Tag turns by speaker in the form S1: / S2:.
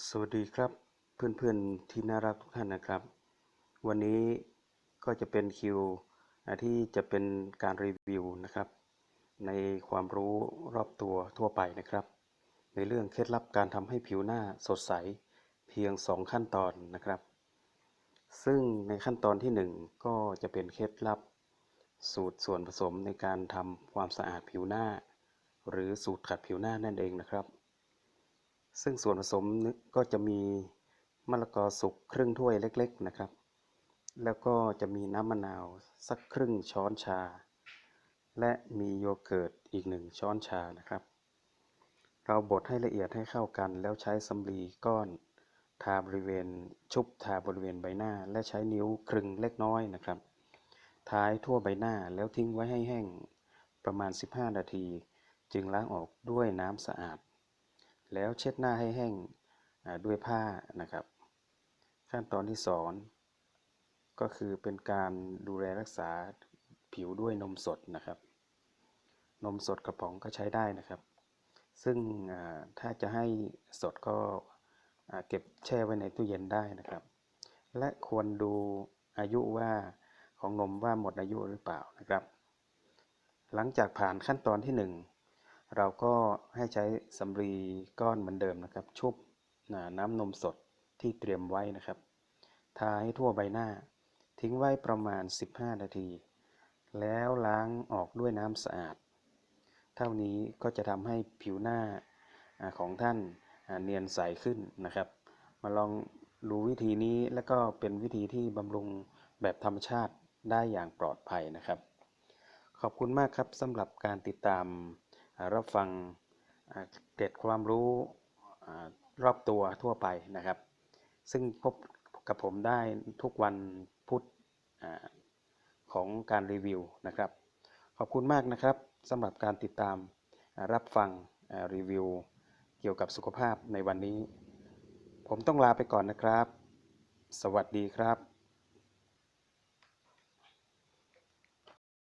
S1: สวัสดีครับเพื่อนๆที่น่ารักทุกท่านนะครับ วันนี้ก็จะเป็นคิวที่จะเป็นการรีวิวนะครับ ในความรู้รอบตัวทั่วไปนะครับ ในเรื่องเคล็ดลับการทำให้ผิวหน้าสดใสเพียง 2 ขั้นตอนนะครับ ซึ่งในขั้นตอนที่ 1 ก็จะเป็นเคล็ดลับ สูตรส่วนผสมในการทำความสะอาดผิวหน้า หรือสูตรขัดผิวหน้านั่นเองนะครับ ซึ่งส่วนผสมก็จะมีมะละกอสุกครึ่งถ้วยเล็ก ๆนะครับ แล้วก็จะมีน้ำมะนาวสักครึ่งช้อนชา และมีโยเกิร์ตอีกหนึ่งช้อนชานะครับ เราบดให้ละเอียดให้เข้ากัน แล้วใช้สำลีก้อนทาบริเวณชุบทาบริเวณใบหน้า และใช้นิ้วครึงเล็กน้อยนะครับทาให้ทั่วใบหน้าแล้วทิ้งไว้ให้แห้งประมาณ 15 นาที จึงล้างออกด้วยน้ำสะอาด แล้วเช็ดหน้าให้แห้งด้วยผ้านะครับ ขั้นตอนที่สองก็คือเป็นการดูแลรักษาผิวด้วยนมสดนะครับ นมสดกระป๋องก็ใช้ได้นะครับ ซึ่งถ้าจะให้สดก็เก็บแช่ไว้ในตู้เย็นได้นะครับ และควรดูอายุว่าของนมว่าหมดอายุหรือเปล่านะครับ หลังจากผ่านขั้นตอนที่หนึ่ง เราก็ให้ใช้สำลีก้อนเหมือนเดิมนะครับ ชุบน้ำนมสดที่เตรียมไว้นะครับ ทาให้ทั่วใบหน้า ทิ้งไว้ประมาณ 15 นาที แล้วล้างออกด้วยน้ำสะอาด เท่านี้ก็จะทำให้ผิวหน้าของท่านเนียนใสขึ้นนะครับ มาลองดูวิธีนี้แล้วก็เป็นวิธีที่บำรุงแบบธรรมชาติได้อย่างปลอดภัยนะครับ ขอบคุณมากครับสำหรับการติดตาม รับฟังเกร็ดความรู้รอบตัวทั่วไปนะครับ ซึ่งพบกับผมได้ทุกวันพุธของการรีวิวนะครับ ขอบคุณมากนะครับสำหรับการติดตามรับฟังรีวิวเกี่ยวกับสุขภาพในวันนี้ ผมต้องลาไปก่อนนะครับ สวัสดีครับ